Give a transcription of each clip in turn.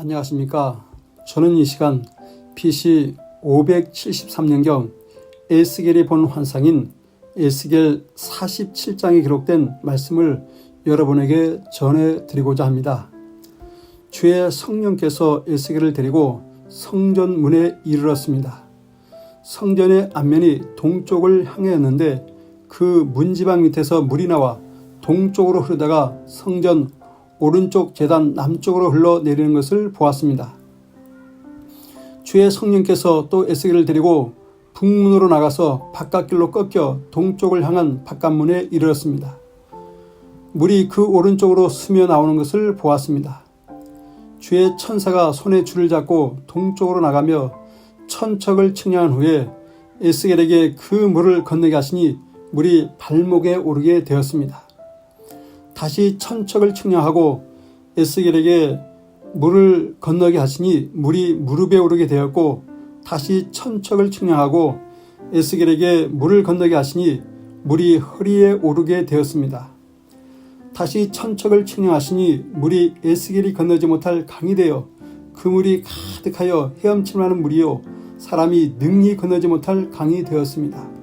안녕하십니까. 저는 이 시간 BC 573년경 에스겔이 본 환상인 에스겔 47장에 기록된 말씀을 여러분에게 전해드리고자 합니다. 주의 성령께서 에스겔을 데리고 성전 문에 이르렀습니다. 성전의 앞면이 동쪽을 향하였는데 그 문지방 밑에서 물이 나와 동쪽으로 흐르다가 성전 오른쪽 재단 남쪽으로 흘러내리는 것을 보았습니다. 주의 성령께서 또 에스겔을 데리고 북문으로 나가서 바깥길로 꺾여 동쪽을 향한 바깥문에 이르렀습니다. 물이 그 오른쪽으로 스며 나오는 것을 보았습니다. 주의 천사가 손에 줄을 잡고 동쪽으로 나가며 천척을 측량한 후에 에스겔에게 그 물을 건너게 하시니 물이 발목에 오르게 되었습니다. 다시 천척을 측량하고 에스겔에게 물을 건너게 하시니 물이 무릎에 오르게 되었고 다시 천척을 측량하고 에스겔에게 물을 건너게 하시니 물이 허리에 오르게 되었습니다. 다시 천척을 측량하시니 물이 에스겔이 건너지 못할 강이 되어 그 물이 가득하여 헤엄칠만한 물이요 사람이 능히 건너지 못할 강이 되었습니다.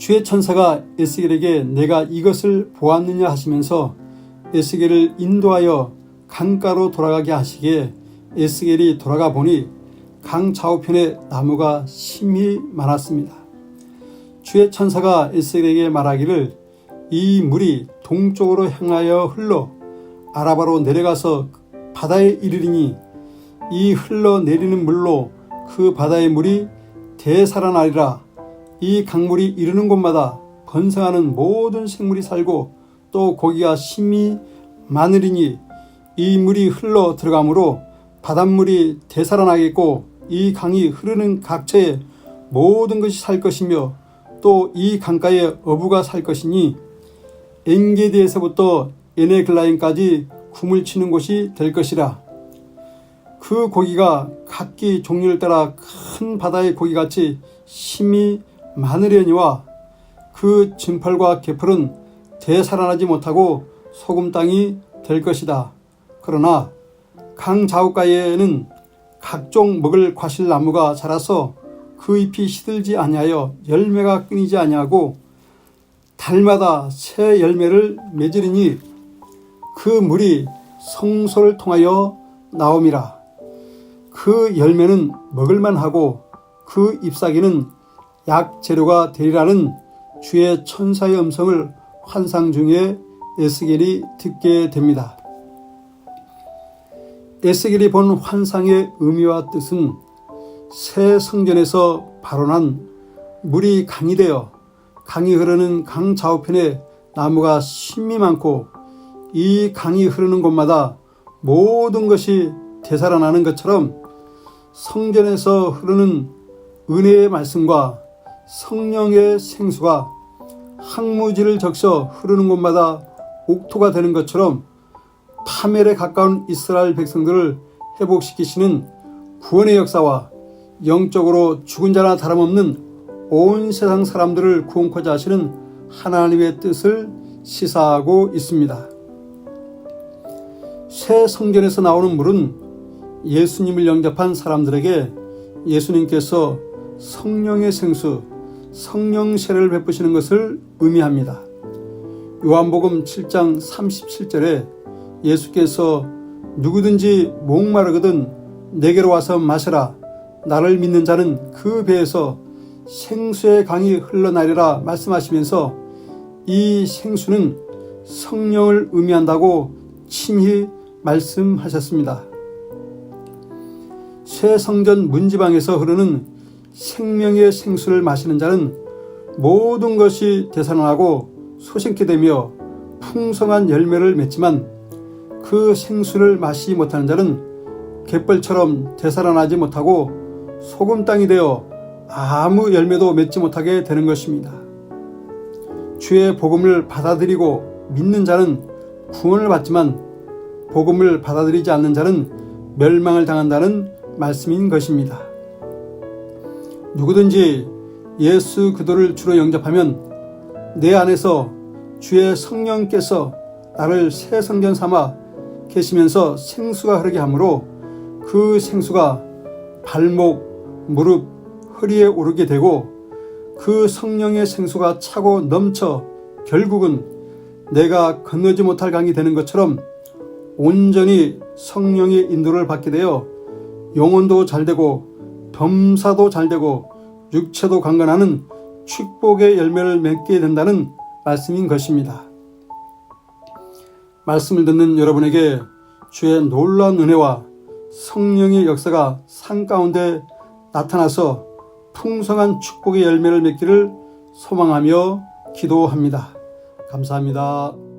주의 천사가 에스겔에게 내가 이것을 보았느냐 하시면서 에스겔을 인도하여 강가로 돌아가게 하시기에 에스겔이 돌아가 보니 강 좌우편에 나무가 심히 많았습니다. 주의 천사가 에스겔에게 말하기를 이 물이 동쪽으로 향하여 흘러 아라바로 내려가서 바다에 이르리니 이 흘러 내리는 물로 그 바다의 물이 대살아나리라 이 강물이 이르는 곳마다 번성하는 모든 생물이 살고 또 고기가 심히 많으리니 이 물이 흘러 들어가므로 바닷물이 되살아나겠고 이 강이 흐르는 각처에 모든 것이 살 것이며 또 이 강가에 어부가 살 것이니 엔게디에서부터 에네글라인까지 굼을 치는 곳이 될 것이라. 그 고기가 각기 종류를 따라 큰 바다의 고기같이 심히 마늘려니와 그 진펄과 개펄은 되살아나지 못하고 소금 땅이 될 것이다. 그러나 강 좌우가에는 각종 먹을 과실 나무가 자라서 그 잎이 시들지 아니하여 열매가 끊이지 아니하고 달마다 새 열매를 맺으리니 그 물이 성소를 통하여 나옴이라. 그 열매는 먹을만하고 그 잎사귀는 약 재료가 되리라는 주의 천사의 음성을 환상 중에 에스겔이 듣게 됩니다. 에스겔이 본 환상의 의미와 뜻은 새 성전에서 발원한 물이 강이 되어 강이 흐르는 강 좌우편에 나무가 심이 많고 이 강이 흐르는 곳마다 모든 것이 되살아나는 것처럼 성전에서 흐르는 은혜의 말씀과 성령의 생수가 항무지를 적셔 흐르는 곳마다 옥토가 되는 것처럼 파멸에 가까운 이스라엘 백성들을 회복시키시는 구원의 역사와 영적으로 죽은 자나 다름없는 온 세상 사람들을 구원코자 하시는 하나님의 뜻을 시사하고 있습니다. 새 성전에서 나오는 물은 예수님을 영접한 사람들에게 예수님께서 성령의 생수, 성령세를 베푸시는 것을 의미합니다. 요한복음 7장 37절에 예수께서 누구든지 목마르거든 내게로 와서 마셔라. 나를 믿는 자는 그 배에서 생수의 강이 흘러나리라 말씀하시면서 이 생수는 성령을 의미한다고 친히 말씀하셨습니다. 새 성전 문지방에서 흐르는 생명의 생수를 마시는 자는 모든 것이 되살아나고 소생케 되며 풍성한 열매를 맺지만 그 생수를 마시지 못하는 자는 갯벌처럼 되살아나지 못하고 소금 땅이 되어 아무 열매도 맺지 못하게 되는 것입니다. 주의 복음을 받아들이고 믿는 자는 구원을 받지만 복음을 받아들이지 않는 자는 멸망을 당한다는 말씀인 것입니다. 누구든지 예수 그도를 주로 영접하면 내 안에서 주의 성령께서 나를 새 성전 삼아 계시면서 생수가 흐르게 하므로 그 생수가 발목, 무릎, 허리에 오르게 되고 그 성령의 생수가 차고 넘쳐 결국은 내가 건너지 못할 강이 되는 것처럼 온전히 성령의 인도를 받게 되어 영혼도 잘 되고 범사도 잘 되고 육체도 강건하는 축복의 열매를 맺게 된다는 말씀인 것입니다. 말씀을 듣는 여러분에게 주의 놀라운 은혜와 성령의 역사가 산 가운데 나타나서 풍성한 축복의 열매를 맺기를 소망하며 기도합니다. 감사합니다.